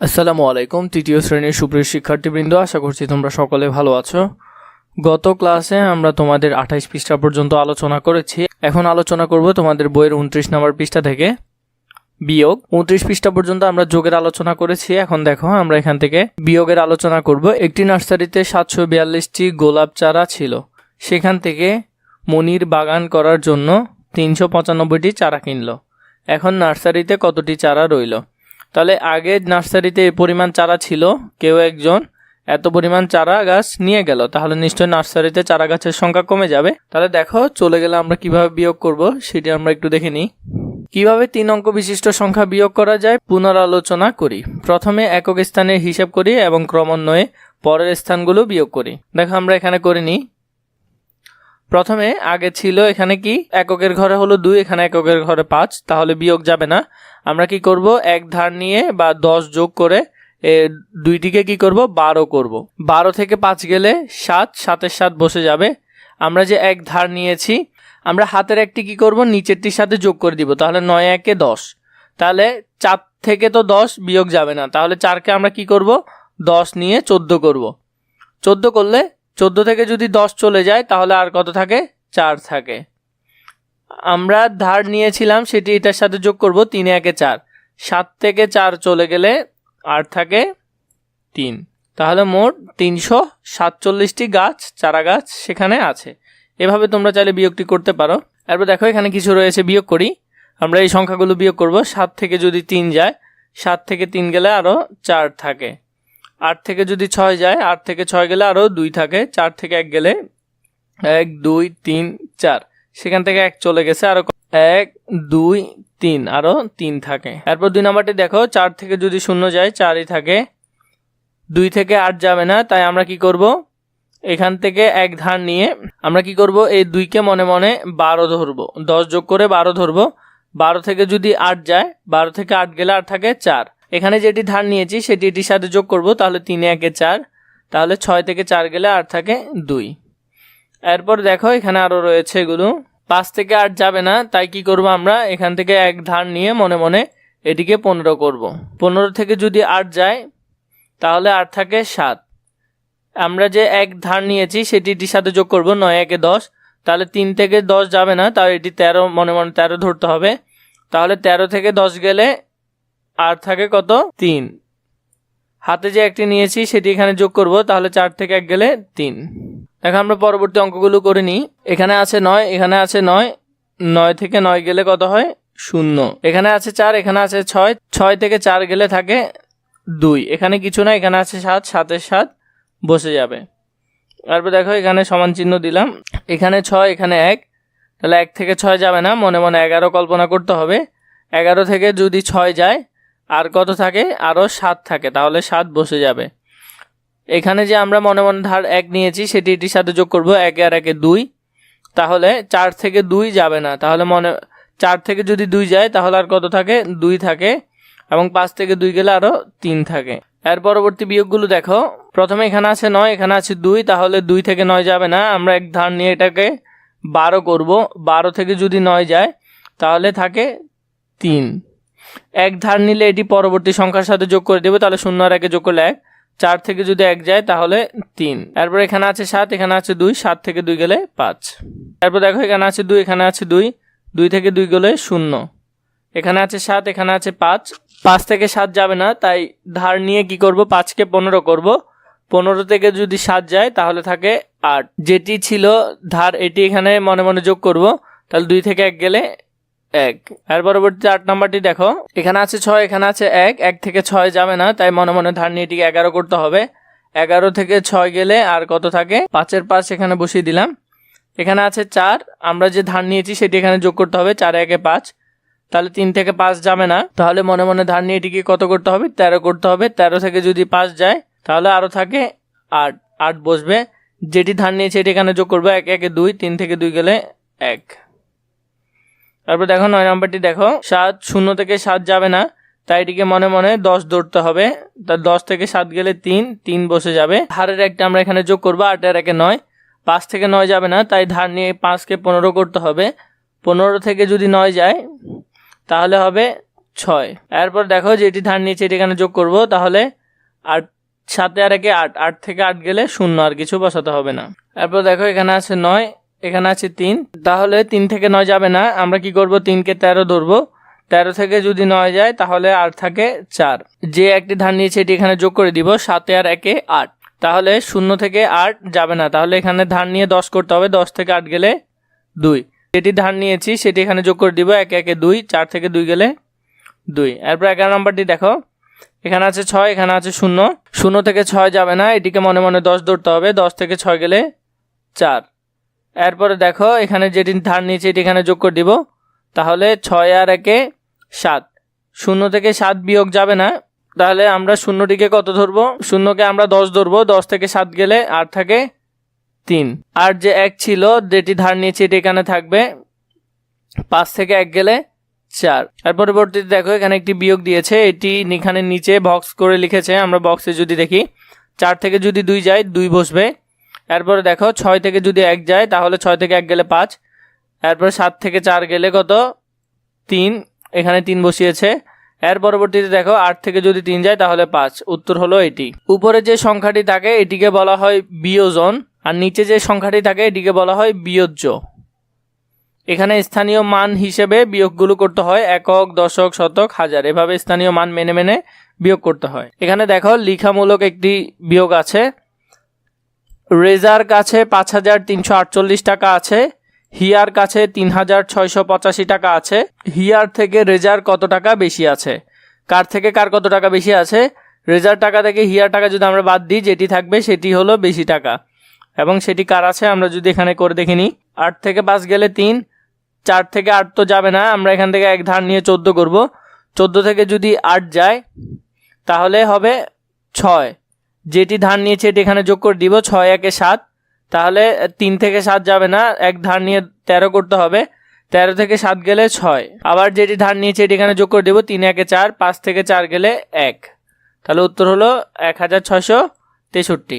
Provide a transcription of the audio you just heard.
আসসালামু আলাইকুম, তৃতীয় শ্রেণির সুপ্রিয় শিক্ষার্থীবৃন্দ, আশা করছি তোমরা সকলে ভালো আছো। গত ক্লাসে আমরা তোমাদের আঠাইশ পৃষ্ঠা পর্যন্ত আলোচনা করেছি। এখন আলোচনা করব তোমাদের বইয়ের উনত্রিশ নম্বর পৃষ্ঠা থেকে। বিয়োগ। উনত্রিশ পৃষ্ঠা পর্যন্ত আমরা যোগের আলোচনা করেছি। এখন দেখো, আমরা এখান থেকে বিয়োগের আলোচনা করব। একটি নার্সারিতে সাতশো বিয়াল্লিশটি গোলাপ চারা ছিল। সেখান থেকে মনির বাগান করার জন্য তিনশো পঁচানব্বইটি চারা কিনলো। এখন নার্সারিতে কতটি চারা রইল? তাহলে আগে নার্সারিতে এই পরিমাণ চারা ছিল, কেউ একজন এত পরিমাণ চারা গাছ নিয়ে গেল, তাহলে নিশ্চয়ই নার্সারিতে চারা গাছের সংখ্যা কমে যাবে। তাহলে দেখো, চলে গেলে আমরা কীভাবে বিয়োগ করব, সেটি আমরা একটু দেখে নিই। কীভাবে তিন অঙ্ক বিশিষ্ট সংখ্যা বিয়োগ করা যায়, পুনরালোচনা করি। প্রথমে একক স্থানের হিসাব করি এবং ক্রমান্বয়ে পরের স্থানগুলো বিয়োগ করি। দেখো, আমরা এখানে করে নিই। প্রথমে আগে ছিল এখানে কি? এককের ঘরে হলো দুই, এখানে এককের ঘরে পাঁচ, তাহলে বিয়োগ যাবে না। আমরা কি করব? এক ধার নিয়ে বা দশ যোগ করে দুইটিকে কি করব? বারো করব। বারো থেকে পাঁচ গেলে সাত, সাতের সাত বসে যাবে। আমরা যে এক ধার নিয়েছি, আমরা হাতের একটি কি করব? নিচেরটির সাথে যোগ করে দিব। তাহলে নয়, একে দশ। তাহলে চার থেকে তো দশ, বিয়োগ যাবে না। তাহলে চারকে আমরা কি করব? দশ নিয়ে চোদ্দ করব। চোদ্দ করলে চোদ্দ থেকে যদি দশ চলে যায়, তাহলে আর কত থাকে? চার থাকে। আমরা ধার নিয়েছিলাম, সেটি এটার সাথে যোগ করব, তিনে একে চার। সাত থেকে চার চলে গেলে আর থাকে তিন। তাহলে মোট তিনশো সাতচল্লিশটি গাছ চারা গাছ সেখানে আছে। এভাবে তোমরা চাইলে বিয়োগটি করতে পারো। এরপর দেখো, এখানে কিছু রয়েছে, বিয়োগ করি। আমরা এই সংখ্যাগুলো বিয়োগ করব। সাত থেকে যদি তিন যায়, সাত থেকে তিন গেলে আরও চার থাকে। আট থেকে যদি ছয় যায়, আট থেকে ছয় গেলে আরও দুই থাকে, চার থেকে এক গেলে এক, দুই, তিন, চার। সেখান থেকে এক চলে গেছে, আরও এক, দুই, তিন, আরও তিন থাকে। এরপর দুই নাম্বারটি দেখো, চার থেকে যদি শূন্য যায়, চারই থাকে। দুই থেকে আট যাবে না, তাই আমরা কি করব? এখান থেকে এক ধার নিয়ে আমরা কি করব? এই দুইকে মনে মনে বারো ধরবো। দশ যোগ করে বারো ধরবো। বারো থেকে যদি আট যায়, বারো থেকে আট গেলে আর থাকে চার। এখানে যেটি ধার নিয়েছি সেটি এটির সাথে যোগ করব, তাহলে তিনে, একে চার। তাহলে ছয় থেকে চার গেলে আর থাকে দুই। এরপর দেখো, এখানে আরও রয়েছে এগুলো। পাঁচ থেকে আট যাবে না, তাই কি করব আমরা? এখান থেকে এক ধার নিয়ে মনে মনে এটিকে পনেরো করব। পনেরো থেকে যদি আট যায়, তাহলে আর থাকে সাত। আমরা যে এক ধার নিয়েছি সেটি এটির সাথে যোগ করব নয়, একে দশ। তাহলে তিন থেকে দশ যাবে না তাহলে এটি তেরো, মনে মনে তেরো ধরতে হবে। তাহলে তেরো থেকে দশ গেলে আর থাকে কত? তিন। হাতে যে একটি নিয়েছি, সেটি এখানে যোগ করব, তাহলে চার থেকে এক গেলে তিন। এখন আমরা পরবর্তী অঙ্কগুলো করে নিই। এখানে আছে নয়, এখানে আছে নয় নয় থেকে নয় গেলে কত হয়? শূন্য। এখানে আছে চার, এখানে আছে ছয় ছয় থেকে চার গেলে থাকে দুই। এখানে কিছু না, এখানে আছে সাত সাতের সাত বসে যাবে। তারপর দেখো, এখানে সমান চিহ্ন দিলাম। এখানে ছয়, এখানে এক। তাহলে এক থেকে ছয় যাবে না, মনে মনে এগারো কল্পনা করতে হবে। এগারো থেকে যদি ছয় যায় আর কত থাকে? আরও সাত থাকে, তাহলে সাত বসে যাবে। এখানে যে আমরা মনে মনে ধার এক নিয়েছি, সেটি এটির সাথে যোগ করব একে আর একে দুই। তাহলে চার থেকে দুই যাবে না, তাহলে মনে, চার থেকে যদি দুই যায়, তাহলে আর কত থাকে? দুই থাকে। এবং পাঁচ থেকে দুই গেলে আরও তিন থাকে। এর পরবর্তী বিয়োগগুলো দেখো। প্রথমে এখানে আছে নয়, এখানে আছে দুই, তাহলে দুই থেকে নয় যাবে না। আমরা এক ধার নিয়ে এটাকে বারো করব। বারো থেকে যদি নয় যায়, তাহলে থাকে তিন। এক ধার নিলে এটি পরবর্তী সংখ্যার সাথে যোগ করে দেবে, তাহলে শূন্য আর একে যোগ করলে এক। চার থেকে যদি এক যায়, তাহলে তিন। এরপর এখানে আছে সাত, এখানে আছে দুই, সাত থেকে দুই গেলে পাঁচ। তারপর দেখো, এখানে আছে দুই, এখানে আছে দুই দুই থেকে দুই গেলে শূন্য। এখানে আছে সাত, এখানে আছে পাঁচ। পাঁচ থেকে সাত যাবে না, তাই ধার নিয়ে কি করব? পাঁচকে পনেরো করব। পনেরো থেকে যদি সাত যায়, তাহলে থাকে আট। যেটি ছিল ধার, এটি এখানে মনে মনে যোগ করব। তাহলে দুই থেকে এক গেলে এক। আর পরবর্তী আট নাম্বারটি দেখো। এখানে আছে ছয়, এখানে আছে এক। এক থেকে ছয় যাবে না, তাই মনে মনে ধার নিয়ে এটিকে এগারো করতে হবে। এগারো থেকে ছয় গেলে আর কত থাকে? পাঁচের পাঁচ এখানে বসিয়ে দিলাম। এখানে আছে চার। আমরা যে ধার নিয়েছি সেটি এখানে যোগ করতে হবে, চার, একে পাঁচ। তাহলে তিন থেকে পাঁচ যাবে না। তাহলে মনে মনে ধার নিয়ে এটিকে কত করতে হবে? তেরো করতে হবে। তেরো থেকে যদি পাঁচ যায়, তাহলে আরও থাকে আট। আট বসবে। যেটি ধার নিয়েছে এটি এখানে যোগ করব। এক, একে দুই। তিন থেকে দুই গেলে এক। তারপর দেখো নয় নাম্বারটি দেখো। সাত শূন্য থেকে সাত যাবে না, তাই এটিকে মনে মনে দশ ধরতে হবে। তার দশ থেকে সাত গেলে তিন তিন বসে যাবে। ধারের একটা আমরা এখানে যোগ করব আটের একে নয়। পাঁচ থেকে নয় যাবে না, তাই ধার নিয়ে পাঁচকে পনেরো করতে হবে। পনেরো থেকে যদি নয় যায়, তাহলে হবে ছয়। এরপর দেখো যেটি ধার নিয়েছে, এটি এখানে যোগ করব, তাহলে আট, সাতে আর একে আট আট থেকে আট গেলে শূন্য, আর কিছু বসাতে হবে না। এরপর দেখো এখানে আছে নয় এখানে আছে তিন। তাহলে তিন থেকে নয় যাবে না। আমরা কি করব? তিনকে তেরো ধরবো। তেরো থেকে যদি নয় যায়, তাহলে আর থাকে চার। যে একটি ধান নিয়েছে, এটি এখানে যোগ করে দিব, সাতে আর একে আট। তাহলে শূন্য থেকে আট যাবে না। তাহলে এখানে ধান নিয়ে দশ করতে হবে। দশ থেকে আট গেলে দুই। যেটি ধান নিয়েছি, সেটি এখানে যোগ করে দিব, একে একে দুই। চার থেকে দুই গেলে দুই। এরপর এগারো নম্বরটি দেখো। এখানে আছে ছয়, এখানে আছে শূন্য। শূন্য থেকে ছয় যাবে না। এটিকে মনে মনে দশ ধরতে হবে। দশ থেকে ছয় গেলে চার। এরপরে দেখো, এখানে যেটি ধার নিয়েছে, এটি এখানে যোগ করে দিব। তাহলে ছয় আর একে সাত। শূন্য থেকে সাত বিয়োগ যাবে না। তাহলে আমরা শূন্যটিকে কত ধরবো? শূন্যকে আমরা দশ ধরবো। দশ থেকে সাত গেলে আর থাকে তিন। আর যে এক ছিল, যেটি ধার নিয়েছে, এটি এখানে থাকবে পাঁচ থেকে এক গেলে চার। আর পরবর্তীতে দেখো, এখানে একটি বিয়োগ দিয়েছে। এটি এখানে নিচে বক্স করে লিখেছে। আমরা বক্সে যদি দেখি, চার থেকে যদি দুই যায়, দুই বসবে। এরপরে দেখো ছয় থেকে যদি এক যায়, তাহলে ছয় থেকে এক গেলে পাঁচ। এরপরে সাত থেকে চার গেলে কত? তিন। এখানে তিন বসিয়েছে। এর পরবর্তীতে দেখো আট থেকে যদি তিন যায়, তাহলে পাঁচ। উত্তর হলো এটি। উপরে যে সংখ্যাটি থাকে, এটিকে বলা হয় বিয়োজন। আর নিচে যে সংখ্যাটি থাকে, এটিকে বলা হয় বিয়োজ্য। এখানে স্থানীয় মান হিসেবে বিয়োগগুলো করতে হয় একক, দশক, শতক, হাজার। এভাবে স্থানীয় মান মেনে মেনে বিয়োগ করতে হয়। এখানে দেখো লিখামূলক একটি বিয়োগ আছে। রেজার কাছে পাঁচ হাজার তিনশো আটচল্লিশ টাকা আছে। হিয়ার কাছে তিন হাজার ছয়শো পঁচাশি টাকা আছে। হিয়ার থেকে রেজার কত টাকা বেশি আছে? কার থেকে কার কত টাকা বেশি আছে? রেজার টাকা থেকে হিয়ার টাকা যদি আমরা বাদ দিই, যেটি থাকবে সেটি হলো বেশি টাকা। এবং সেটি কার আছে? আমরা যদি এখানে করে দেখে নিই। আট থেকে পাঁচ গেলে তিন, চার থেকে আট তো যাবে না। আমরা এখান থেকে এক ধার নিয়ে চোদ্দ করব। চোদ্দ থেকে যদি আট যায়, তাহলে হবে ছয়। যেটি ধার নিয়েছে এটি এখানে যোগ করে দিব, ছয়, একে সাত। তাহলে তিন থেকে সাত যাবে না, এক ধার নিয়ে তেরো করতে হবে। তেরো থেকে সাত গেলে ছয়। আবার যেটি ধার নিয়েছে এটি এখানে যোগ করে দেবো, তিন, একে চার, পাঁচ থেকে চার গেলে এক। তাহলে উত্তর হলো এক হাজার ছশো তেষট্টি।